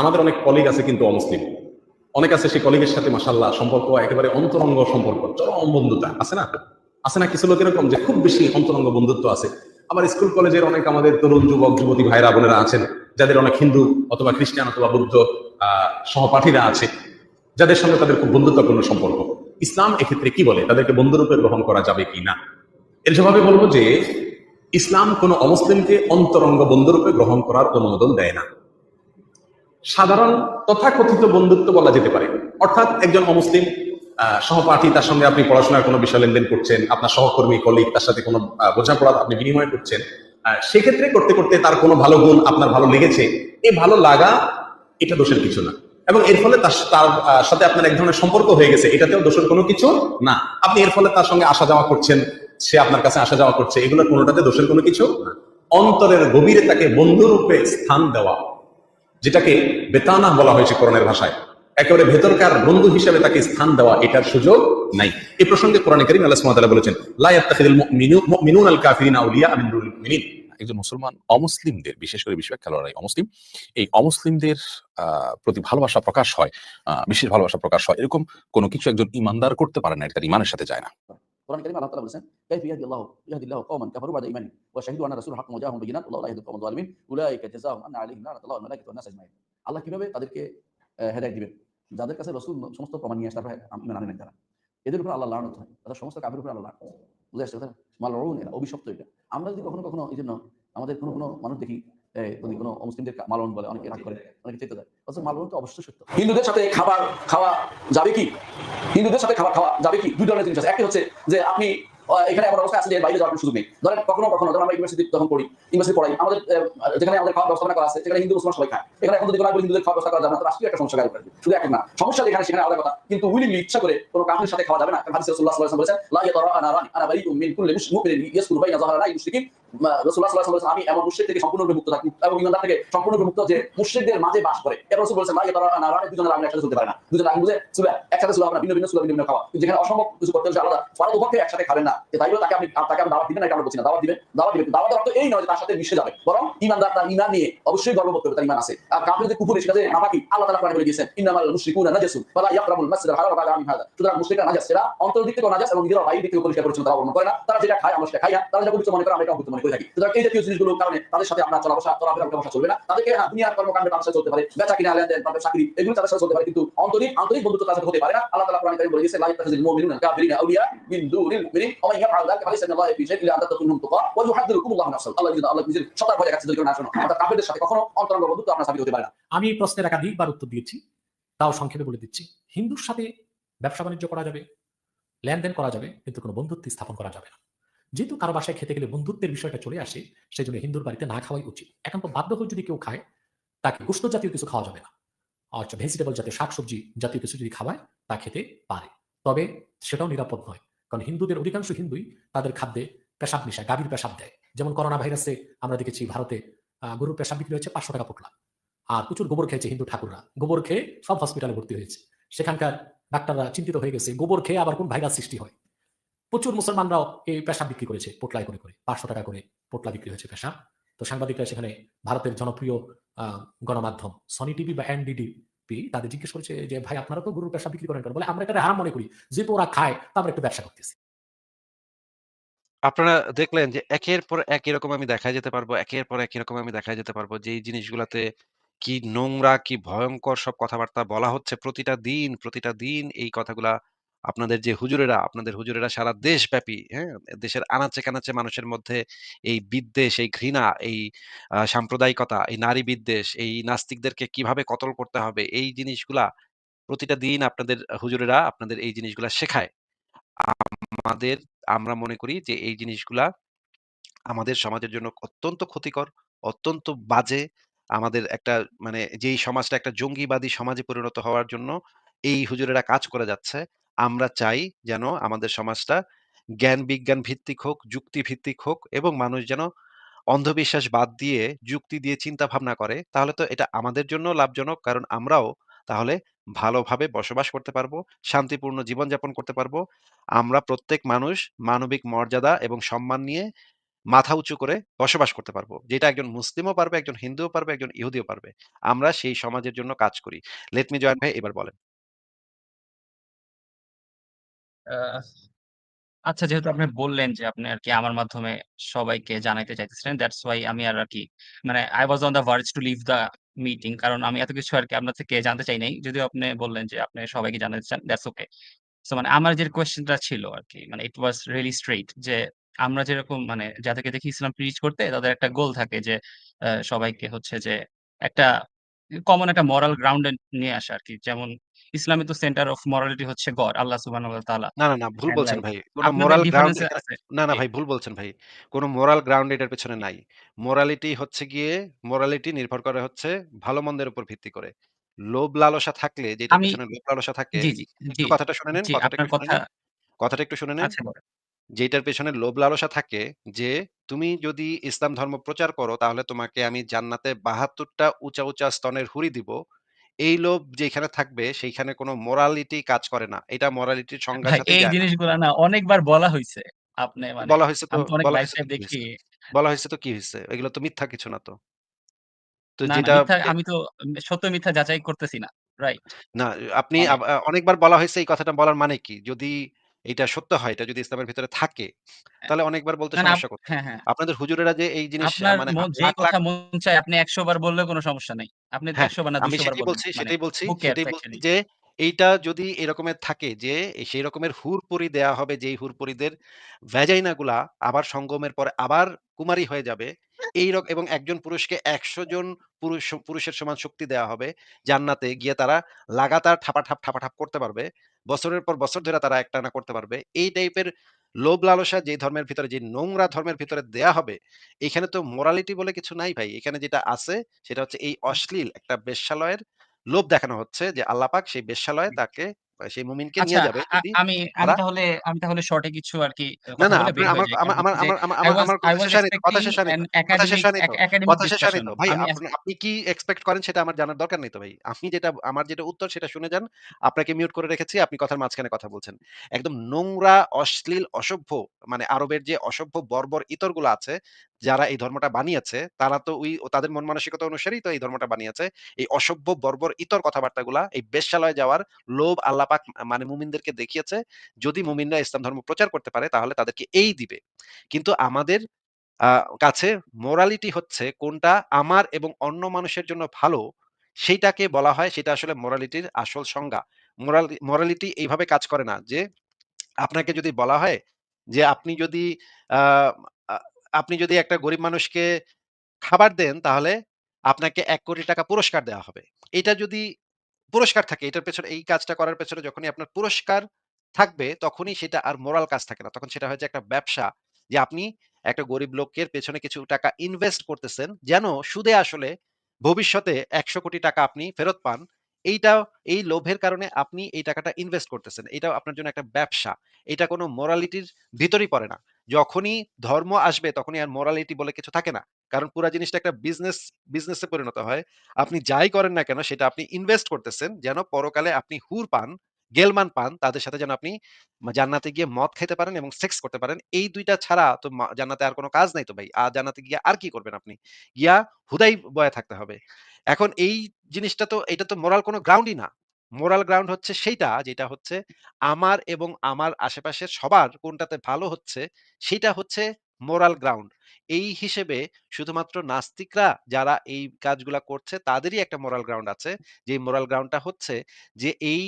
আমাদের অনেক কলিগ আছে কিন্তু অমুসলিম। অনেক আছে সেই কলিগের সাথে মাসাল্লাহ সম্পর্ক একেবারে অন্তরঙ্গ সম্পর্ক, চরম বন্ধুতা, আছে না? আছে না কিছু লোক এরকম যে খুব বেশি অন্তরঙ্গ বন্ধুত্ব আছে? আবার স্কুল কলেজের অনেক আমাদের তরুণ যুবক, যুবতী ভাইরা বোনেরা আছেন, যাদের অনেক হিন্দু অথবা খ্রিস্টান অথবা বুদ্ধ সহপাঠীরা আছে, যাদের সঙ্গে তাদের খুব বন্ধুত্বপূর্ণ সম্পর্ক। ইসলাম এক্ষেত্রে কি বলে? তাদেরকে বন্ধুরূপে গ্রহণ করা যাবে কি না? এর জবাবে বলব যে, ইসলাম কোনো অমুসলিমকে অন্তরঙ্গ বন্ধুরূপে গ্রহণ করার অনুমোদন দেয় না। সাধারণ তথাকথিত বন্ধুত্ব বলা যেতে পারে। অর্থাৎ একজন অমুসলিম সহপাঠী, তার সঙ্গে আপনি পড়াশোনার কোনো বিষয় লেনদেন করছেন, আপনার সহকর্মী কলিগ তার সাথে কোনো বোঝাপড়া আপনি বিনিময় করছেন সেক্ষেত্রে করতে করতে তার কোনো ভালো গুণ, আপনার ভালো লেগেছে, এই ভালো লাগা, এটা দোষের কিছু না। এবং এর ফলে তার তার সাথে আপনার এক ধরনের সম্পর্ক হয়ে গেছে, এটাতেও দোষের কোনো কিছু না। আপনি এর ফলে তার সঙ্গে আসা যাওয়া করছেন, সে আপনার কাছে আসা যাওয়া করছে, এগুলো কোনোটাতে দোষের কোনো কিছু না। অন্তরের গভীরে তাকে বন্ধুরূপে স্থান দেওয়া যেটাকে বেতানা বলা হয়েছে কোরআনের ভাষায়। একেবারে ভেতরকার বন্ধু হিসেবে তাকে স্থান দেওয়া এটার সুযোগ নাই। এই প্রসঙ্গে কোরআনে করিম আল্লাহ বলেছেন মুমিনুনা আল কাফিরিনা একজন মুসলমান অমুসলিমদের, বিশেষ করে বেশিরভাগ খেলোয়াড়াই অমুসলিম, এই অমুসলিমদের প্রতি ভালোবাসা প্রকাশ হয় বিশেষ ভালোবাসা প্রকাশ হয়। এরকম কোনো কিছু একজন ইমানদার করতে পারে না, এটা তার ইমানের সাথে যায় না। কোরআন কারীমে আল্লাহ তাআলা বলেছেন কাইফা ইয়াহদিল্লাহু ইয়াহদিল্লাহু কওমান কাফারু বা'দা ঈমানিহিম ওয়া শাহিদু আন্না রাসূলুহু হাক্কুন ওয়া জাআহুম আল্লাহু লা ইয়াহদিল কওমাল যালিমিন উলাইকা জাযাহুম আন্না আলাইহিম লানাতুল্লাহি ওয়াল মালাইকাতি ওয়ান নাস আজমাইন আল্লাহ কীভাবে তাদেরকে হেদায়েত দিবেন। যাদের কাছে রাসূল সমস্ত প্রমাণ নিয়ে আসে তারপরে ঈমান আনেন তারা। এদের উপর আল্লাহ লানত হয়। তাদের সমস্ত কাফের উপর আল্লাহ লানত। বুঝে আসছে কথা মালউন এরা, অভিশপ্ত এটা আমরা যদি কখনো কখনো এই জন্য আমাদের কোনো কোনো মানুষ দেখি যদি কোনো মুসলিমদের মালন বলে, অনেকে রাগ করে, অনেকে চেতে দেয় অথচ হিন্দুদের সাথে খাবার খাওয়া যাবে কি? হিন্দুদের সাথে খাবার খাওয়া যাবে কি? দুই ধরনের জিনিস আছে। একটি হচ্ছে যে আপনি এখানে এমন অবস্থা আছে যে বাইরে যাওয়ার সুযোগ নেই। ধরেন কখনো কখনো ধরেন আমরা ইউনিভার্সিটি যখন পড়ি ইউনিভার্সিটি পড়াই, আমাদের যেখানে আমাদের খাওয়ার ব্যবস্থাপনা করা আছে, সেখানে হিন্দু মুসলমান সবাই খায়। এখানে এখন যদি কোনো হিন্দুদের খাওয়ার ব্যবস্থা করা যাবে না রাষ্ট্রীয় একটা সমস্যা গায়ে শুধু এক না, সমস্যা যেখানে, সেখানে আলাদা কথা। কিন্তু উইলিংলি ইচ্ছা করে কোনো কাফির সাথে খাওয়া যাবে না। কারণ হাদিস রাসূলুল্লাহ সাল্লাল্লাহু আলাইহি ওয়াসাল্লাম বলেছেন, লা ইয়াতারা আনা রানি আনা বারিউম মিন কুল্লি মুশরিকিন, ইয়াসকুরু বাইনা সাল্লাল্লাহু আলাইহি ওয়াসাল্লাম আমি এমন মুশরিক থেকে সম্পূর্ণরূপে মুক্ত থাকি, এবং ইমানদার থেকে সম্পূর্ণরূপে মুক্ত যে মুশরিকদের মাঝে বাস করে। বলেছেন, লা ইয়াতারা আনা রানি দুজনের আগুন একসাথে চলতে পারে না। আগুন বুঝে একসাথে আমরা, ভিন্ন ভিন্ন ভিন্ন ভিন্ন খাওয়া। যেখানে অসম্ভব কিছু করতে হচ্ছে, আলাদা। উভয়কে একসাথে খাবেন না। তাই তাকে আপনি তাকে আপনি দাওয়াত দিবেন না, এটা বলছি না। দিবেন দিবেন। অর্থ এই নয় যে তার সাথে মিশে যাবে। বরং ইমানদার তার ইমান নিয়ে অবশ্যই গর্ববোধ করবে, তার ইমান আছে। আর কাফির যে কুফর, সেটা যে নাফাকি, আল্লাহ তাআলা কোরআনে বলে দিয়েছেন, ইন্নামাল মুশরিকুনা হারাম হাদা। সুতরাং এরা অন্তর দিক থেকে এবং নিজেরা বাইরে থেকে পরিষ্কার তারা করে না। তারা যেটা খায়, আমরা সেটা খাই না। তারা যেটা মনে করে, আমরা এটা মনে করে থাকি। সুতরাং এই জাতীয় জিনিসগুলোর কারণে তাদের সাথে আমরা চলাফেরা চলবে না। তাদেরকে হ্যাঁ দুনিয়ার কর্মকাণ্ডে সাথে চলতে পারে। বেচা কিনা, লেনদেন তাদের চাকরি, এগুলো তাদের সাথে চলতে পারে। কিন্তু আন্তরিক বন্ধুত্ব হতে পারে না। আল্লাহ তাআলা কোরআনে কারীম দিয়েছে আউলিয়া মিন দুনিল আল্লাহ যদি আল্লাহ নিজের সতর্ক হয়ে গেছে, যদি না শোনো, অর্থাৎ কাফিরদের সাথে কখনো অন্তরঙ্গ বন্ধুত্ব হতে পারে না। আমি প্রশ্নের একাধিকবার উত্তর দিয়েছি, তাও সংক্ষেপে বলে দিচ্ছি। হিন্দুর সাথে ব্যবসা বাণিজ্য করা যাবে, লেনদেন করা যাবে, কিন্তু কোনো বন্ধুত্ব স্থাপন করা যাবে না। যেহেতু কারও বাসায় খেতে গেলে বন্ধুত্বের বিষয়টা চলে আসে সেই জন্য হিন্দুর বাড়িতে না খাওয়াই উচিত। এখন তো বাধ্য হয়ে যদি কেউ খায়, তাকে গোস্ত জাতীয় কিছু খাওয়া যাবে না। আচ্ছা ভেজিটেবল জাতীয় শাকসবজি জাতীয় কিছু যদি খাওয়ায়, তা খেতে পারে। তবে সেটাও নিরাপদ নয়। কারণ হিন্দুদের, অধিকাংশ হিন্দুই তাদের খাদ্যে পেশাব মিশায় গাভীর পেশাব দেয়। যেমন করোনা ভাইরাসে আমরা দেখেছি ভারতে গরুর পেশাব বিক্রি হচ্ছে পাঁচশো টাকা পোটলা আর প্রচুর গোবর খেয়েছে হিন্দু ঠাকুররা। গোবর খেয়ে সব হসপিটালে ভর্তি হয়েছে। সেখানকার ডাক্তাররা চিন্তিত হয়ে গেছে, গোবর খেয়ে আবার কোন ভাইরাস সৃষ্টি হয়? প্রচুর মুসলমানরাও এই পেশাব বিক্রি করেছে পোটলায় করে করে পাঁচশো টাকা করে পোটলা বিক্রি হয়েছে পেশাব তো সাংবাদিকরা সেখানে ভারতের জনপ্রিয় গণমাধ্যম সনি টিভি বা এনডিডিপি তাদের জিজ্ঞেস করেছে যে ভাই আপনারা তো গরুর পেশাব বিক্রি করেন বলে আমরা এটা হারাম মনে করি। যেহেতু ওরা খায় তা আমরা একটু ব্যবসা করতেছি। আপনারা দেখলেন যে একের পর এক এরকম আমি দেখা যেতে পারব, একের পর এক এরকম আমি দেখা যেতে পারব যে জিনিসগুলাতে কি নোংরা, কি ভয়ঙ্কর সব কথাবার্তা বলা হচ্ছে প্রতিটা দিন, প্রতিটা দিন এই কথাগুলা আপনাদের যে হুজুরেরা, আপনাদের হুজুরেরা সারা দেশব্যাপী, হ্যাঁ? দেশের আনাচে-কানাচে মানুষের মধ্যে এই বিদ্বেষ, এই ঘৃণা, এই সাম্প্রদায়িকতা, এই নারী বিদ্বেষ, এই নাস্তিকদেরকে কীভাবে কতল করতে হবে, এই জিনিসগুলা প্রতিটা দিন আপনাদের হুজুরেরা আপনাদের এই জিনিসগুলা শেখায়। আমাদের আমরা মনে করি যে এই জিনিসগুলা আমাদের সমাজের জন্য অত্যন্ত ক্ষতিকর, অত্যন্ত বাজে। আমাদের একটা মানে যেই সমাজটা একটা জঙ্গিবাদী সমাজে পরিণত হওয়ার জন্য এই হুজুরেরা কাজ করে যাচ্ছে। আমরা চাই যেন আমাদের সমাজটা জ্ঞান বিজ্ঞান ভিত্তিক হোক, যুক্তি ভিত্তিক হোক এবং মানুষ যেন অন্ধবিশ্বাস বাদ দিয়ে যুক্তি দিয়ে চিন্তা ভাবনা করে। তাহলে তো এটা আমাদের জন্য লাভজনক। কারণ আমরাও তাহলে ভালোভাবে বসবাস করতে পারব, শান্তিপূর্ণ জীবনযাপন করতে পারব। আমরা প্রত্যেক মানুষ মানবিক মর্যাদা এবং সম্মান নিয়ে মাথা উঁচু করে বসবাস করতে পারব। যেটা একজন মুসলিমও পারবে, একজন হিন্দুও পারবে, একজন ইহুদিও পারবে। আমরা সেই সমাজের জন্য কাজ করি। লেট মি জয়েন ভাই এবার বলেন। আহ আচ্ছা যেহেতু আপনি বললেন যে আপনি আরকি আমার মাধ্যমে সবাইকে জানাইতে চাইতেছিলেন। দ্যাটস হোয়াই আমি আর আরকি মানে I was on the verge to leave the meeting কারণ আমি এত কিছু আরকি আপনার থেকে জানতে চাই নাই। যদিও আপনি বললেন যে আপনি সবাইকে জানাতে চান, দ্যাটস ওকে। সো মানে আমার যে কোয়েশ্চেনটা ছিল আরকি মানে ইট ওয়াজ রিয়ালি স্ট্রেইট যে আমরা যেরকম মানে যাদেরকে দেখি ইসলাম প্রিচ করতে তাদের একটা গোল থাকে যে সবাইকে হচ্ছে যে একটা কমন একটা মরাল গ্রাউন্ড নিয়ে আসা আরকি। যেমন ইসলামে তো সেন্টার অফ মোরালিটি হচ্ছে গড, আল্লাহ সুবহানাহু ওয়া তাআলা। না, না, না ভুল বলছেন ভাই। কোন মোরাল গ্রাউন্ড। না, না ভাই ভুল বলছেন ভাই। কোন মোরাল গ্রাউন্ড এটার পেছনে নাই। মোরালিটি হচ্ছে গিয়ে মোরালিটি নির্ভর করে হচ্ছে ভালো-মন্দের উপর ভিত্তি করে। লোভ লালসা থাকলে আমি পেছনে লোভ লালসা থাকে জি, জি, জি, কথাটা শুনে নেন, কথাটা আপনার একটু শুনে নেন। কথাটা একটু শুনে নেন। আচ্ছা। যেটার পেছনে লোভ লালসা থাকে যে তুমি যদি ইসলাম ধর্ম প্রচার করো তাহলে তোমাকে আমি জান্নাতে বাহাত্তরটা উঁচা, উঁচা স্তনের হুরি দিব। এই লোভ যেখানে থাকবে সেইখানে কোন মোরালিটি কাজ করে না। এটা মোরালিটির সংজ্ঞার ভাই সাথেই এই যায় না। জিনিসগুলা না অনেকবার বলা হইছে। আপনি মানে বলা হয়েছে তো আমি তো অনেক বলা হয়েছে হইছে তো টাইভ কি দেখি হইছে? বলা হয়েছে তো কি হয়েছে এগুলো তো মিথ্যা কিছু না তো। তো না, না যেটা মিথ্যা এ আমি তো সত্য মিথ্যা যাচাই করতেছি না। রাইট? না, আপনি মানে আব আ অনেকবার বলা হয়েছে এই কথাটা বলার মানে কি? যদি এইটা সত্য হয়, এটা যদি ইসলামের ভিতরে থাকে, তাহলে অনেকবার বলতে না, না আপ সমস্যা কোথায়? হ্যাঁ, হ্যাঁ। আপনাদের হুজুরেরা যে এই জিনিস আপনার মানে মন যে লাখ, লাখ কথা মন চায় আপনি ১০০ বার বললেও কোন সমস্যা নাই। আপনি হ্যাঁ, ১০০ বার না আমি ২০০ বার সেটাই। বলছি, মানে সেটাই বলছি, সেটাই বলছি অ্যাকচুয়ালি? যে এইটা যদি এরকমের থাকে যে সেই রকমের হুরপুরি দেয়া হবে যেই হুরপুরিদের ভ্যাজাইনা গুলা আবার সঙ্গমের পরে আবার কুমারী হয়ে যাবে। এইরক এবং একজন পুরুষকে ১০০ জন পুরুষ পুরুষের সমান শক্তি দেয়া হবে। জান্নাতে গিয়ে তারা লাগাতার ঠাপাঠাপ, ঠাপাঠাপ করতে পারবে। বছরের পর বছর ধরে তারা একটানা করতে পারবে। এই টাইপের লোভ লালসা যে ধর্মের ভিতরে যে নোংরা ধর্মের ভিতরে দেয়া হবে, এখানে তো মোরালিটি বলে কিছু নাই ভাই। এখানে যেটা আছে সেটা হচ্ছে এই অশ্লীল একটা বেশ্যালয়ের লোভ দেখানো হচ্ছে যে আল্লাহ পাক সেই বেশ্যালয়ে তাকে সেই মুমিনকে আচ্ছা নিয়ে যাবে আমি আমি তাহলে আমি তাহলে শর্ট কিছু আরকি আ না, না আমার আমার আমার আমার আমার কথা শেষ হয়নি কথা শেষ হয়নি কথা শেষ হয়নি ভাই আপনি আপনি কি এক্সপেক্ট করেন সেটা আমার জানার দরকার নেই তো ভাই। আপনি যেটা আমার যেটা উত্তর সেটা শুনে যান। আপনাকে মিউট করে রেখেছি। আপনি কথার মাঝখানে কথা বলছেন। একদম নোংরা, অশ্লীল, অসভ্য মানে আরবের যে অসভ্য বর্বর ইতরগুলো আছে, যারা এই ধর্মটা বানিয়েছে, তারা তো ওই তাদের মন মানসিকতা অনুসারেই তো এই ধর্মটা বানিয়েছে। এই অসভ্য বর্বর ইতর কথাবার্তাগুলা এই বেশ্যালয়ে যাওয়ার লোভ আল্লাহ পাক মানে মুমিনদেরকে দেখিয়েছে। যদি মুমিনরা ইসলাম ধর্ম প্রচার করতে পারে তাহলে তাদেরকে এই দিবে। কিন্তু আমাদের কাছে মোরালিটি হচ্ছে কোনটা আমার এবং অন্য মানুষের জন্য ভালো, সেইটাকে বলা হয় সেটা আসলে মোরালিটির আসল সংজ্ঞা। মোরাল মোরালিটি এইভাবে কাজ করে না যে আপনাকে যদি বলা হয় যে আপনি যদি আপনি যদি একটা গরিব মানুষকে খাবার দেন তাহলে আপনাকে ৳১,০০,০০,০০০ পুরস্কার দেওয়া হবে। এটা যদি পুরস্কার থাকে এটার পেছনে এই কাজটা করার পেছনে যখনই আপনার পুরস্কার থাকবে তখনই সেটা আর মোরাল কাজ থাকে না। তখন সেটা হয়ে যায় একটা ব্যবসা। যে আপনি একটা গরিব লোকের পেছনে কিছু টাকা ইনভেস্ট করতেছেন যেন সুদে আসলে ভবিষ্যতে একশো কোটি টাকা আপনি ফেরত পান। এইটাও এই লোভের কারণে আপনি এই টাকাটা ইনভেস্ট করতেছেন। এটা আপনার জন্য একটা ব্যবসা। এটা কোনো মোরালিটির ভিতরেই পড়ে না। যখনই ধর্ম আসবে তখনই আর মোরালিটি বলে কিছু থাকে না। কারণ পুরো জিনিসটা একটা বিজনেস বিজনেসে পরিণত হয়। আপনি যাই করেন না কেন সেটা আপনি ইনভেস্ট করতেছেন যেন পরকালে আপনি হুর পান, গেলমান পান, তাদের সাথে যেন আপনি জান্নাতে গিয়ে মদ খাইতে পারেন এবং সেক্স করতে পারেন। এই ২ টা ছাড়া তো জান্নাতে আর কোন কাজ নাই তো ভাই। আর জান্নাতে গিয়ে আর কি করবেন আপনি? গিয়া হুদাই বয়া থাকতে হবে। এখন এই জিনিসটা তো, এটা তো মোরাল কোন গ্রাউন্ডই না। মোরাল গ্রাউন্ড হচ্ছে সেইটা যেটা হচ্ছে আমার এবং আমার আশেপাশের সবার কোনটাতে ভালো হচ্ছে সেইটা হচ্ছে মোরাল গ্রাউন্ড। এই হিসেবে শুধুমাত্র নাস্তিকরা যারা এই কাজগুলা করছে তাদেরই একটা মোরাল গ্রাউন্ড আছে। যে মোরাল গ্রাউন্ডটা হচ্ছে যে এই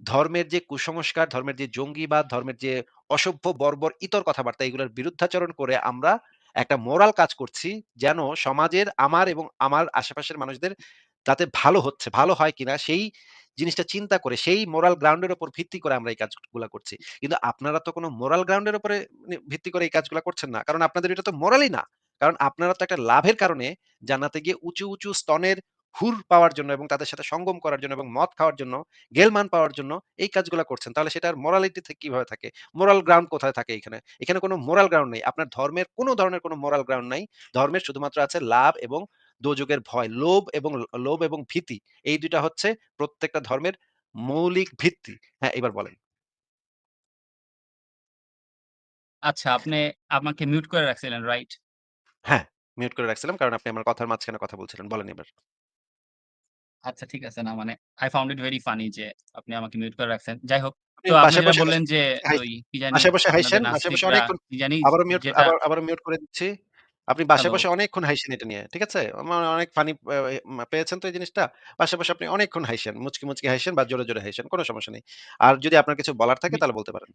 ধর্মের যে কুসংস্কার, ধর্মের যে জঙ্গিবাদ, ধর্মের যে অসভ্য বর্বর ইতর কথাবার্তা এগুলোর বিরুদ্ধাচরণ করে আমরা একটা মোরাল কাজ করছি যেন সমাজের আমার এবং আমার আশেপাশের মানুষদের যাতে ভালো হচ্ছে, ভালো হয় কিনা সেই জিনিসটা চিন্তা করে সেই মোরাল গ্রাউন্ড এর উপর ভিত্তি করে আমরা এই কাজগুলা করছি। কিন্তু আপনারা তো কোনো মোরাল গ্রাউন্ড এর উপরে ভিত্তি করে এই কাজগুলা করছেন না। কারণ আপনাদের এটা তো মোরালই না। কারণ আপনারা তো একটা লাভের কারণে জানাতে গিয়ে উঁচু, উঁচু স্তনের হুর পাওয়ার জন্য এবং তাদের সাথে সঙ্গম করার জন্য এবং মদ খাওয়ার জন্য, গেলমান পাওয়ার জন্য এই কাজগুলা করছেন। তাহলে সেটার মোরালিটি কীভাবে থাকে? মোরাল গ্রাউন্ড কোথায় থাকে এখানে? এখানে কোন মোরাল গ্রাউন্ড নেই। আপনার ধর্মের কোন ধরনের কোন মোরাল গ্রাউন্ড নাই। ধর্মের শুধুমাত্র আছে লাভ এবং দোজখের ভয়। লোভ এবং লোভ এবং ভীতি। এই ২ টা হচ্ছে প্রত্যেকটা ধর্মের মৌলিক ভিত্তি। হ্যাঁ, এবার বলেন। আচ্ছা আপনি আমাকে মিউট করে রাখছিলেন, রাইট? হ্যাঁ, মিউট করে রাখছিলাম কারণ আপনি আমার কথার মাঝখানে কথা বলছিলেন। বলেন এবার। আচ্ছা ঠিক আছে না মানে I found it very funny যে আপনি আমাকে মিউট করে রাখছেন। যাই হোক। তো আপনি যেটা বসে বললেন যে হাই ওই কি জানি বাসায় বসে আপনাদের হাইসেন, বাসায় বসে নাস্তিকরা অনেকক্ষণ কি জানি আবারও মিউট যেটা আবার আবারও মিউট করে দিচ্ছি। আপনি হ্যালো। বসে অনেকক্ষণ হাইসেন এটা নিয়ে। ঠিক আছে? আমার অনেক ফানি পেয়েছেন তো এই জিনিসটা? বাসায় বসে আপনি অনেকক্ষণ হাইসেন। মুচকি, মুচকি হাইসেন বা জোরে, জোরে হাইসেন। কোনো সমস্যা নেই। আর যদি আপনার কিছু বলার থাকে জি। তাহলে বলতে পারেন।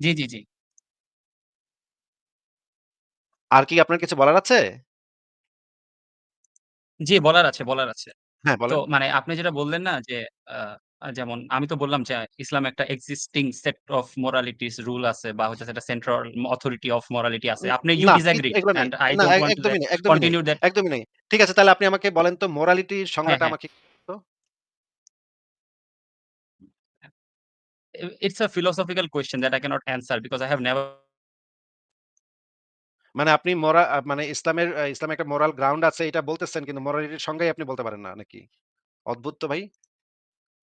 জি, জি, জি। আর কি আপনার কিছু বলার আছে? জি, বলার আছে, বলার আছে। হ্যাঁ, তো বলেন। মানে আপনি যেটা বললেন না যে আ আ যেমন আমি তো বললাম যে ইসলাম একটা existing set of moralities rule আছে বা হচ্ছে একটা সেন্ট্রাল অথরিটি অফ মোরালিটি আছে। উম আপনি ইউ না, ডিসএগ্রি এগুলো নেই। অ্যান্ড আই না, ডোন্ট ওয়ান্ট টু একদমই নেই, একদমই নেই, কন্টিনিউ দ্যাট একদমই নেই। ঠিক আছে তাহলে আপনি আমাকে বলেন তো মোরালিটির হ্যাঁ, সংজ্ঞাটা হ্যাঁ। আমাকে it's a philosophical question that I cannot answer because I have never মানে আপনি মোরা মানে ইসলামের ইসলামে একটা মোরাল গ্রাউন্ড আছে এটা বলতেছেন কিন্তু মোরালিটির সংজ্ঞাই আপনি বলতে পারেন না নাকি? অদ্ভুত তো ভাই।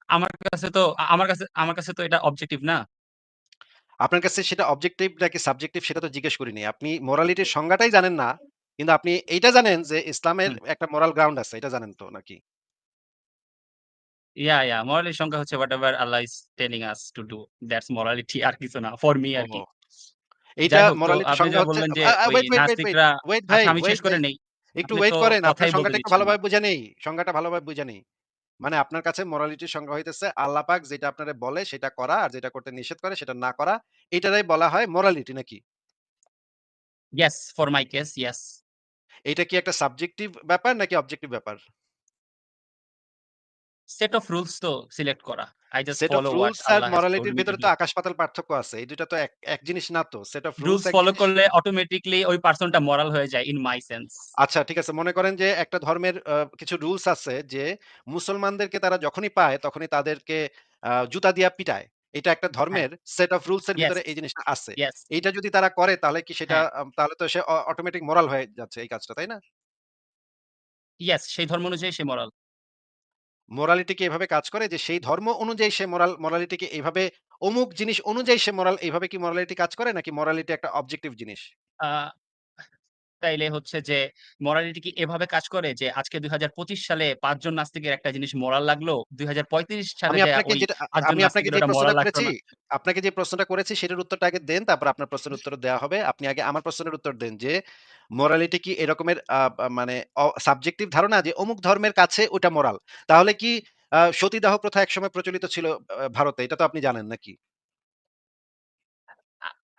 আমার কাছে তো আমার কাছে আমার কাছে তো এটা অবজেক্টিভ না। আপনার কাছে সেটা অবজেক্টিভ নাকি সাবজেক্টিভ সেটা তো জিজ্ঞেস করিনি। আপনি মোরালিটির সংজ্ঞাটাই জানেন না। কিন্তু আপনি এইটা জানেন যে ইসলামের একটা মোরাল গ্রাউন্ড আছে। এটা জানেন তো নাকি? ইয়া, ইয়া মোরালের সংজ্ঞা হচ্ছে whatever Allah is telling us to do that's morality আর কিছু না। ফর মি আরকি। ওহো! এইটা মোরালিটির সংজ্ঞা হচ্ছে ওয়েট, ওয়েট, ওয়েট, ওয়েট, ভাই, আমি শেষ করে নেই। একটু ওয়েট করেন। আপনার সংজ্ঞাটা একটু ভালোভাবে বুঝে নেই। সংজ্ঞাটা ভালোভাবে বুঝে নেই। মানে আপনার কাছে মোরালিটির সংজ্ঞা হইতেছে আল্লাহ পাক যেটা আপনারে বলে সেটা করা আর যেটা করতে নিষেধ করে সেটা না করা। এটারই বলা হয় মোরালিটি নাকি? Yes, for my case yes. এইটা কি একটা সাবজেক্টিভ ব্যাপার নাকি অবজেক্টিভ ব্যাপার? সেট অফ রুলস তো সিলেক্ট করা। I just set of follow what rules আর মোরালিটির ভেতরে. তো আকাশ-পাতাল পার্থক্য আছে। এই ২ টা তো এক এক জিনিস না তো। সেট অফ রুলস ফলো করলে অটোমেটিক্যালি ওই পারসনটা মোরাল হয়ে যায় ইন মাই সেন্স। আচ্ছা ঠিক আছে। মনে করেন যে একটা ধর্মের কিছু রুলস আছে যে মুসলমানদেরকে তারা যখনই পায় তখনই তাদেরকে জুতা দিয়া পিটায়। এটা একটা হ্যাঁ। ধর্মের সেট অফ রুলস এর ভিতরে এই জিনিসটা আছে। এইটা যদি তারা করে তাহলে কি সেটা হ্যাঁ। তাহলে তো সে অটোমেটিক মোরাল হয়ে যাচ্ছে এই কাজটা, তাই না? ইয়েস, সেই ধর্ম অনুযায়ী সে মোরাল। মোরালিটি কি এভাবে কাজ করে যে সেই ধর্ম অনুযায়ী সে মোরাল মোরালিটি কি এভাবে অমুক জিনিস অনুযায়ী সে মোরাল এভাবে কি মোরালিটি কাজ করে নাকি মোরালিটি একটা অবজেক্টিভ জিনিস? তাইলে হচ্ছে যে মোরালিটি কি এভাবে কাজ করে যে আজকে ২০২৫ সালে ৫ জন নাস্তিকের একটা জিনিস মোরাল লাগল। দুই হাজার পঁয়ত্রিশ সালে আমি যায়া আপনাকে ওই যেটা আ ৫ জন আমি আপনাকে নাস্তিকের যে প্রশ্নটা করেছি, আপনাকে যে প্রশ্নটা করেছি সেটার উত্তরটা আগে দেন, তারপর আপনার প্রশ্নের উত্তর দেওয়া হবে। আপনি আগে আমার প্রশ্নের উত্তর দেন যে মোরালিটি কি এরকমের মানে সাবজেক্টিভ ধারণা যে অমুক ধর্মের কাছে ওটা মোরাল। তাহলে কি সতীদাহ প্রথা একসময় প্রচলিত ছিল ভারতে। এটা তো আপনি জানেন নাকি?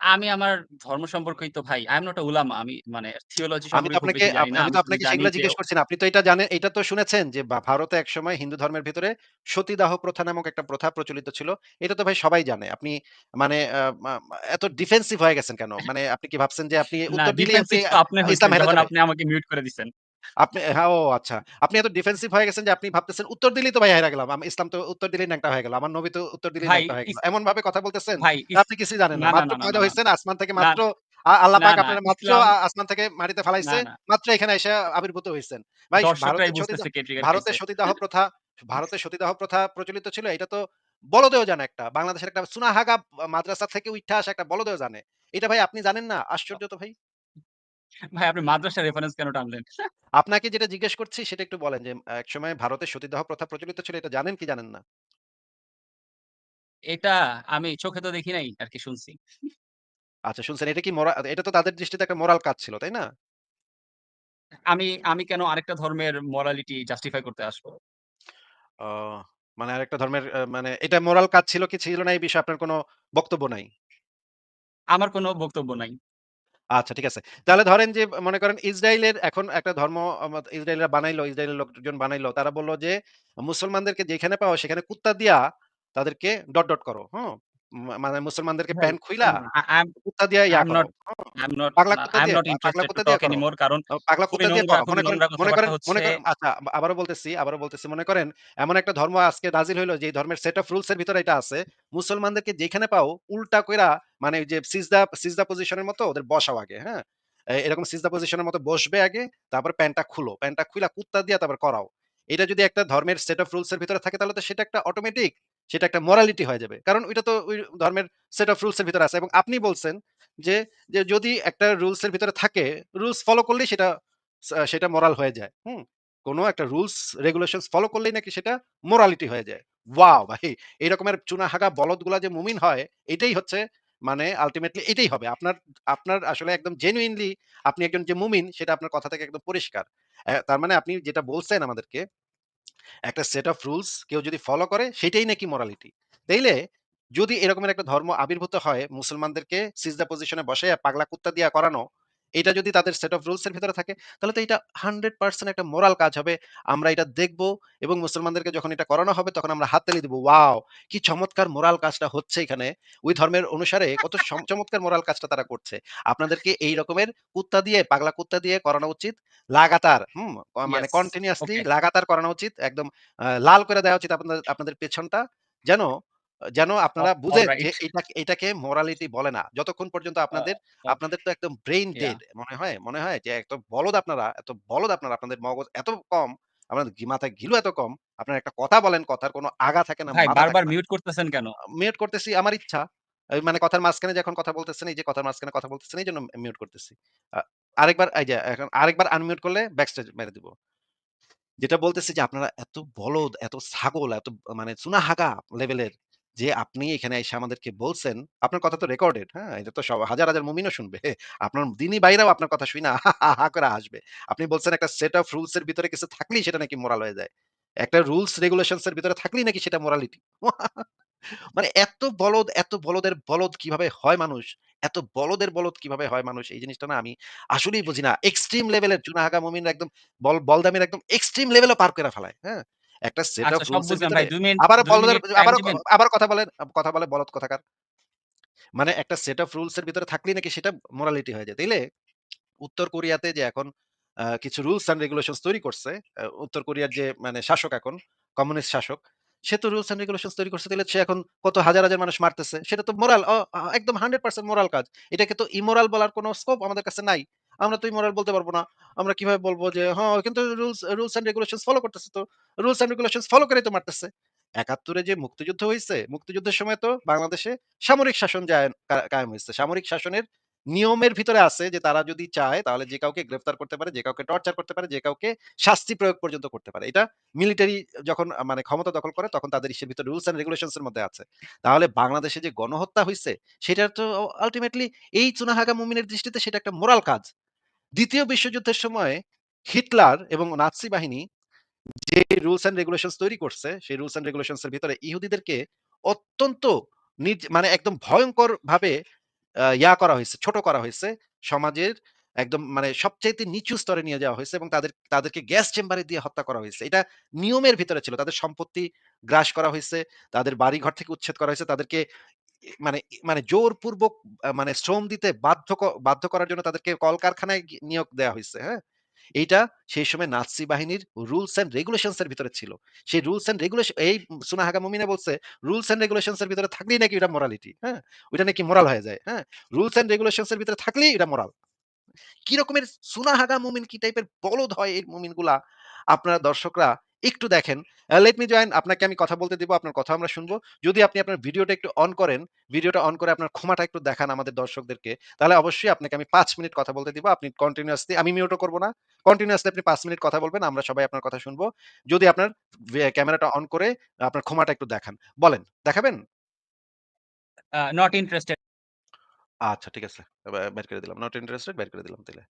আ আমি আমার ধর্ম সম্পর্কেই তো ভাই I am not a ulama আমি মানে থিওলজি আমি তো আপনাকে। আমি তো আপনাকে জানি জিজ্ঞেস করছি না। আপনি তো এটা জানেন এটা তো শুনেছেন যে ভারতে একসময় হিন্দু ধর্মের ভিতরে সতীদাহ প্রথা নামক একটা প্রথা প্রচলিত ছিল। এটা তো ভাই সবাই জানে। আপনি মানে আ এত ডিফেন্সিভ হয়ে গেছেন কেন? মানে আপনি কি ভাবছেন যে আপনি উত্তর দিলেই আপনি আ ইসলাম আপনি আমাকে মিউট করে দিছেন। আপনি হ্যাঁ, ও আচ্ছা। আপনি এত ডিফেন্সিভ হয়ে গেছেন যে আপনি ভাবতেছেন উত্তর দিলেই তো ভাই হেরে গেলাম। আমি ইসলাম তো উত্তর দিলেই ন্যাংটা হয়ে গেল। আমার নবী তো উত্তর দিলেই ন্যাংটা হয়ে গেল। ইস এমনভাবে কথা বলতেছেন আপনি কিছুই জানেন না। মাত্র পয়দা না, না। আসমান থেকে মাত্র আল্লাহ পাক আপনারে মাত্র আসমান থেকে মাটিতে ফালাইছে। মাত্র এখানে এসে আবির্ভূত হইছেন। ভাই সতীদাহ ভারতে সতীদাহ প্রথা ভারতে সতীদাহ প্রথা প্রচলিত ছিল। এটা তো বলদেও জানে একটা। বাংলাদেশের একটা সুনাহাগা মাদ্রাসা থেকে উঠে আসা একটা বলদেও জানে। এটা ভাই আপনি জানেন না? আশ্চর্য তো ভাই। ভাই আপনি মাদ্রাসার রেফারেন্স কেন টানলেন? আপনাকে যেটা জিজ্ঞেস করছি সেটা একটু বলেন যে একসময় ভারতে সতীদাহ প্রথা প্রচলিত ছিল এটা জানেন কি জানেন না? এটা আমি চোখে তো দেখি নাই আরকি শুনছি। আচ্ছা শুনছেন এটা কি এটা তো তাদের দৃষ্টিতে একটা মোরাল কাজ ছিল, তাই না? আমি আমি কেন আরেকটা ধর্মের মোরালিটি জাস্টিফাই করতে আসব? মানে আরেকটা ধর্মের মানে এটা মোরাল কাজ ছিল কি ছিল না এই বিষয়ে আপনার কোনো বক্তব্য নাই। আমার কোনো বক্তব্য নাই। আচ্ছা ঠিক আছে। তাহলে ধরেন যে মনে করেন ইসরায়েলের এখন একটা ধর্ম ইসরায়েলরা বানাইলো, ইসরায়েলের লোকজন বানাইলো। তারা বলল যে মুসলমানদেরকে যেখানে পাও সেখানে কুত্তা দিয়া তাদেরকে ডট, ডট করো। হুম? মানে মুসলমানদেরকে ভাই প্যান্ট খুইলা কুত্তা দিয়া ইয়া করো। পাগলা কুত্তা দিয়ে পাগলা কুত্তা দিয়ে করো। কারণ পাগলা কুত্তা দিয়ে। মনে করেন মনে করেন মনে করেন আচ্ছা আবা আবারও বলতেছি আবারও বলতেছি মনে করেন এমন একটা ধর্ম আজকে নাজিল হইল যে ধর্মের সেট অফ রুলস এর ভিতরে এটা আছে। মুসলমানদেরকে যেখানে পাও উল্টা কইরা মানে যে সিজদা সিজদা পজিশনের মতো ওদের বসাও আগে, হ্যাঁ? এরকম সিজদা পজিশনের মতো বসবে আগে, তারপর প্যান্টটা খুলো। প্যান্টটা খুইলা কুত্তা দিয়া তারপর করাও। এটা যদি একটা ধর্মের সেট অফ রুলস এর ভিতরে থাকে তাহলে তো সেটা একটা অটোমেটিক সেটা একটা মোরালিটি হয়ে যাবে। কারণ ওইটা তো ওই ধর্মের সেট অফ রুলস এর ভিতরে আছে এবং আপনি বলছেন যে, যে যদি একটা রুলস এর ভিতরে থাকে, রুলস ফলো করলেই সেটা সেটা মোরাল হয়ে যায়। হুম? কোন একটা রুলস রেগুলেশনস ফলো করলেই নাকি সেটা মোরালিটি হয়ে যায়। ওয়াও! ভাই এই রকমের চুনাহাগা বলদগুলা যে মুমিন হয়, এটাই হচ্ছে মানে আলটিমেটলি এটাই হবে। আপনার আপনার আসলে একদম জেনুইনলি আপনি একজন যে মুমিন সেটা আপনার কথা থেকে একদম পরিষ্কার। তার মানে আপনি যেটা বলছেন আমাদেরকে একটা সেট অফ রুলস কেউ যদি ফলো করে সেটাই নাকি মরালিটি তাইলে যদি এরকমের একটা ধর্ম আবির্ভূত হয় মুসলমানদেরকে সিজদা পজিশনে বসে পাগলা কুত্তা দিয়া করানো, এটা যদি তাদের সেট অফ রুলস এর ভিতরে থাকে তাহলে তো এটা 100% একটা মোরাল কাজ হবে। আমরা এটা দেখব এবং মুসলমানদেরকে যখন এটা করানো হবে তখন আমরা হাততালি দিব। ওয়াও! কি চমৎকার মোরাল কাজটা হচ্ছে এখানে। ওই ধর্মের অনুসারে কত চমৎকার মোরাল কাজটা তারা করছে। আপনাদেরকে এই রকমের কুত্তা দিয়ে পাগলা কুত্তা দিয়ে করানো উচিত। লাগাতার হুম? মানে। কন্টিনিউয়াসলি লাগাতার করানো উচিত। একদম লাল করে দেওয়া উচিত আপনাদের আপনাদের পেছনটা। যেন যেন আপনারা বুঝেন যে। এটাকে এটাকে মোরালিটি বলে না। যতক্ষণ পর্যন্ত আপনাদের আপনাদের তো একদম ব্রেইন ডেড মনে হয় মনে হয় যে এত বলদ আপনারা, এত বলদ আপনারা, আপনাদের মগজ এত কম, আপনাদের মাথায় ঘিলু এত কম, আপনারা একটা কথা বলেন, কথার কোনো আগা থাকে না, বারবার মিউট করতেছেন কেন? মিউট করতেছি আমার ইচ্ছা। এই মানে কথার মাঝখানে যখন কথা বলতেছেন, এই যে কথার মাঝখানে কথা বলতেছেন এইজন্য মি মিউট করতেছি। আরেকবার এই যে এখন আরেকবার আনমিউট করলে ব্যাকস্টেজ মেরে দিব। যেটা বলতেছি যে আপনারা এত বলদ, এত ছাগল, এত মানে চুনাহাগা লেভেলের যে আপনি এখানে এসে আমাদেরকে বলছেন, আপনার কথা তো রেকর্ডেড, হ্যাঁ? এটা তো সব হাজার, হাজার মুমিনও শুনবে। আপনার দিনী ভাইরাও আপনার কথা শুইনা হা, হা, করে হাসবে। আপনি বলছেন একটা সেট অফ রুলস এর ভিতরে কিছু থাকলেই সেটা নাকি মোরাল হয়ে যায়। একটা রুলস রেগুলেশনস এর ভিতরে থাকলেই নাকি সেটা মোরালিটি। মানে এত বলদ, এত বলদের বলদ কীভাবে হয় মানুষ? এত বলদের বলদ কীভাবে হয় মানুষ? এই জিনিসটা না আমি আসলেই বুঝি না। এক্সট্রিম লেভেলের চুনাহাগা মুমিনরা একদম বল বলদামির একদম এক্সট্রিম লেভেলও পার করে ফেলায়। হ্যাঁ? একটা সেট অফ রুলস এর বুঝলাম ভিতরে ভাই ২ মিনিট আবারও ২ বলদের মিনিট টাইম আবারও দিবেন? আবারও কথা বলেন কথা বলে বলদ কোথাকার। মানে একটা সেট অফ রুলস এর ভিতরে থাকলেই নাকি সেটা মোরালিটি হয়ে যায়। তাইলে উত্তর কোরিয়াতে যে এখন কিছু রুলস এন্ড রেগুলেশনস তৈরি করছে, উত্তর কোরিয়ার যে মানে শাসক এখন, কমিউনিস্ট শাসক, সে তো রুলস এন্ড রেগুলেশনস তৈরি করছে। তাইলে সে এখন কত হাজার, হাজার মানুষ মারতেছে। সেটা তো মোরাল একদম 100% মোরাল কাজ। এটাকে তো ইমোরাল বলার কোনো স্কোপ আমাদের কাছে নাই। আমরা তো ইমোরাল বলতে পারব না। আমরা কীভাবে বলব যে, "হ কিন্তু rules rules and regulations follow করতেছে তো। রুলস অ্যান্ড রেগুলেশনস ফলো করেই তো মারতেছে।" ৭১ এ যে মুক্তিযুদ্ধ হইছে, মুক্তিযুদ্ধের সময় তো বাংলাদেশে সামরিক শাসন কায়েম হইছে। সামরিক শাসনের নিয়মের ভিতরে আছে যে তারা যদি চায় তাহলে যে কাউকে গ্রেফতার করতে পারে, যে কাউকে টর্চার করতে পারে, যে কাউকে শাস্তি প্রয়োগ পর্যন্ত করতে পারে। এটা মিলিটারি যখন মানে ক্ষমতা দখল করে তখন তাদের ইসের ভিতরে রুলস অ্যান্ড রেগুলেশনস এর মধ্যে আছে। তাহলে বাংলাদেশে যে গণহত্যা হইছে সেটার তো আলটিমেটলি এই চুনাহাগা মুমিনের দৃষ্টিতে সেটা একটা মোরাল কাজ। ২য় বিশ্বযুদ্ধের সময় হিটলার এবং নাৎসি বাহিনী যে রুলস অ্যান্ড রেগুলেশনস তৈরি করছে, সেই রুলস অ্যান্ড রেগুলেশনস এর ভিতরে ইহুদিদেরকে অত্যন্ত মানে একদম ভয়ংকরভাবে আ ইয়া করা হইছে, ছোট করা হইছে। সমাজের একদম মানে সবচাইতে নিচু স্তরে নিয়ে যাওয়া হয়েছে এবং তাদের তাদেরকে গ্যাস চেম্বারে দিয়ে হত্যা করা হইছে। এটা নিয়মের ভিতরে ছিল। তাদের সম্পত্তি গ্রাস করা হয়েছে তাদের বাড়িঘর থেকে উচ্ছেদ করা হইছে, তাদেরকে মানে মানে জোরপূর্বক মানে শ্রম দিতে বাধ্য বাধ্য করার জন্য তাদেরকে কলকারখানায় নিয়োগ দেয়া হইছে, হ্যাঁ? এইটা সেই সময় নাৎসি বাহিনীর রুলস এন্ড রেগুলেশনস এর ভিতরে ছিল। সেই রুলস অ্যান্ড রেগুলেশন এই সুনাহাগা মুমিনে বলছে রুলস অ্যান্ড রেগুলেশনস এর ভিতরে থাকলেই নাকি ওটা মোরালিটি, হ্যাঁ? ওইটা নাকি মোরাল হয়ে যায়, হ্যাঁ? রুলস এন্ড রেগুলেশনস এর ভিতরে থাকলেই এটা মোরাল। কি রকমের সুনাহাগা মুমিন, কি টাইপের বলদ হয় এই মুমিনগুলা, আপনারা দর্শকরা একটু দেখেন। লেট মি জয়েন আপনাকে আমি কথা বলতে দিব, আপনার কথা আমরা শুনব। যদি আপনি আপনার ভিডিওটা একটু অন করেন, ভিডিওটা অন করে আপনার ক্ষমাটা একটু দেখান আমাদের দর্শকদেরকে, তাহলে অবশ্যই আপনাকে আমি ৫ মিনিট কথা বলতে দিব। আপনি কন্টিনিউয়াসলি আমি মিউটও করব না। কন্টিনিউয়াসলি আপনি ৫ মিনিট কথা বলবেন। আমরা সবাই আপনার কথা শুনব। যদি আপনার ক্যামেরাটা অন করে আপনার ক্ষমাটা একটু দেখান। বলেন, দেখাবেন? Not interested. আচ্ছা ঠিক আছে। বের করে দিলাম। নট ইন্টারেস্টেড বের করে দিলাম তাইলে।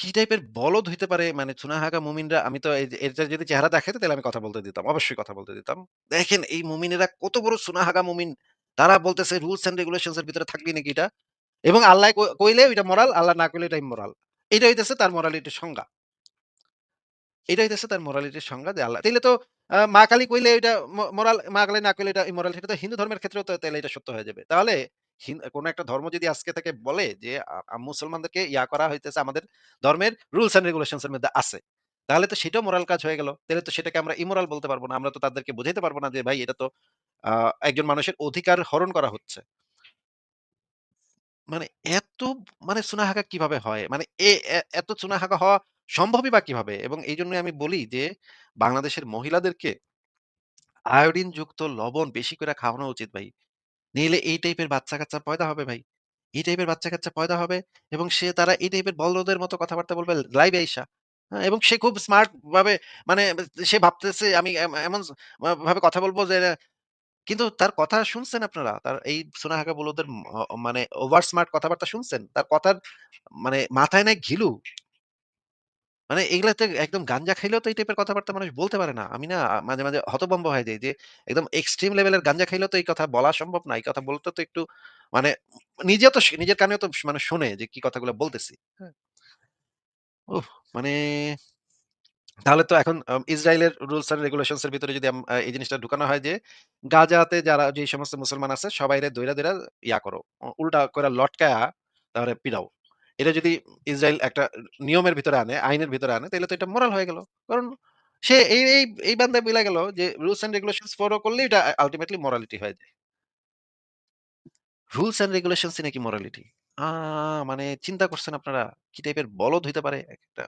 কি টাইপের বলদ হইতে পারে মানে চুনাহাগা মুমিনরা আমি তো এটার যদি চেহারা দেখাইতো তাহলে আমি কথা বলতে দিতাম। অবশ্যই কথা বলতে দিতাম। দেখেন এই মুমিনেরা কত বড় চুনাহাগা মুমিন। তারা বলতেছে রুলস অ্যান্ড রেগুলেশনস এর ভিতরে থাকলেই নাকি এটা এবং আল্লাহ কইলে ওইটা মোরাল, আল্লাহ না কইলে এটা ইমোরাল। এইটা হইতেছে তার মোরালিটির সংজ্ঞা। এটা হইতেছে তার মোরালিটির সংজ্ঞা যে আল্লাহ তাইলে তো মা কালী কইলে এটা মোরাল, মা কালী না কইলে এটা ইমোরাল সেটা তো হিন্দু ধর্মের ক্ষেত্রেও তো তাইলে এটা সত্য হয়ে যাবে। তাহলে কোন একটা ধর্ম যদি আজকে থেকে বলে যে মুসলমানদেরকে ইয়া করা হইতেছে আমাদের ধর্মের রুলস অ্যান্ড রেগুলেশনস এর মধ্যে আছে। তাহলে তো সেটাও মোরাল কাজ হয়ে গেল। তাইলে তো সেটাকে আমরা ইমোরাল বলতে পারব না। আমরা তো তাদেরকে বুঝাইতে পারব না যে, ভাই, এটা তো একজন মানুষের অধিকার হরণ করা হচ্ছে। মানে এত মানে চুনাহাগা কীভাবে হয়? মানে এত চুনাহাগা হওয়া সম্ভবই বা কীভাবে? এবং এইজন্যই আমি বলি যে, বাংলাদেশের মহিলাদেরকে আয়োডিন যুক্ত লবণ বেশি করে খাওয়ানো উচিত ভাই। নইলে এই টাইপের বাচ্চা-কাচ্চা পয়দা হবে ভাই। এই টাইপের বাচ্চা-কাচ্চা পয়দা হবে এবং সে তারা এই টাইপের বলদের মতো কথাবার্তা বলবে লাইভে আইসা। হ্যাঁ? এবং সে খুব স্মার্ট ভাবে মানে সে ভাবতেছে আমি এমন ভাবে কথা বলব যে কিন্তু তার কথা শুনছেন আপনারা? তার এই সোনাহাগা বলদের মানে ওভার স্মার্ট কথাবার্তা শুনছেন? তার কথার মানে মাথায় নাই ঘিলু। মানে এগুলাতে একদম গাঞ্জা খাইলেও তো এই টাইপের কথাবার্তা মানুষ বলতে পারে না। আমি না মাঝে, মাঝে হতভম্ব হয়ে যাই যে একদম এক্সট্রিম লেভেলের গাঞ্জা খাইলেও তো এই কথা বলা সম্ভব না। এই কথা বলতে তো একটু মানে নিজেও তো নিজের কানেও তো মানে শোনে যে কি কথাগুলো বলতেছি। হ্যাঁ? উফ! মানে তাহলে তো এখন ইসরায়েলের রুলস অ্যান্ড রেগুলেশনস এর ভিতরে যদি আম আ এই জিনিসটা ঢুকানো হয় যে গাজাতে যারা যেই সমস্ত মুসলমান আছে সবাইরে দইরা, দইরা ইয়া করো। উল্টা কইরা লটকায়া তারে পিডাও। এটা যদি ইসরায়েল একটা নিয়মের ভিতরে আনে, আইনের ভিতরে আনে তাইলে তো এটা মোরাল হয়ে গেল। কারণ সে এই এই এই বান্দা বইলা গেল যে রুলস অ্যান্ড রেগুলেশনস ফলো করলে এটা আল্টিমেটলি মোরালিটি হয়ে যায়। রুলস অ্যান্ড রেগুলেশনস নাকি মোরালিটি। আ মানে চিন্তা করছেন আপনারা কি টাইপের বলদ হইতে পারে একটা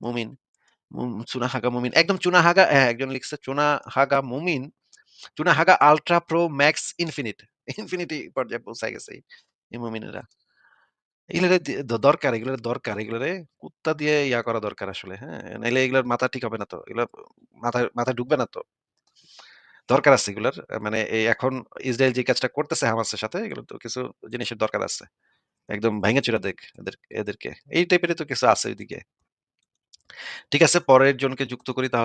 মুমিন। মুম চুনাহাগা মুমিন। একদম চুনাহাগা হ্যাঁ, একজন লিখছে চুনা হাগা মুমিন, চুনাহাগা ultra pro max infinite. Infinity পর্যায়ে পৌঁছায় গেছে এই মুমিনেরা। এগুলারে দরকার, এগুলার দরকার। এগুলারে কুত্তা দিয়ে ইয়া করা দরকার আসলে, হ্যাঁ? নাইলে এগুলার মাথা ঠিক হবে না তো। এগুলা মাথায় মাথায় ঢুকবে না তো। দরকার আছে এগুলার। মানে এই এখন ইসরায়েল যে কাজটা করতেছে হামাসের সাথে এগুলো তো কিছু জিনিসের দরকার আছে। একদম ভাইঙা-চুরা দেক এদের এদেরকে। এই টাইপেরই তো কিছু আছে ওইদিকে। ঠিক আছে পরের জনকে যুক্ত করি তাহলে।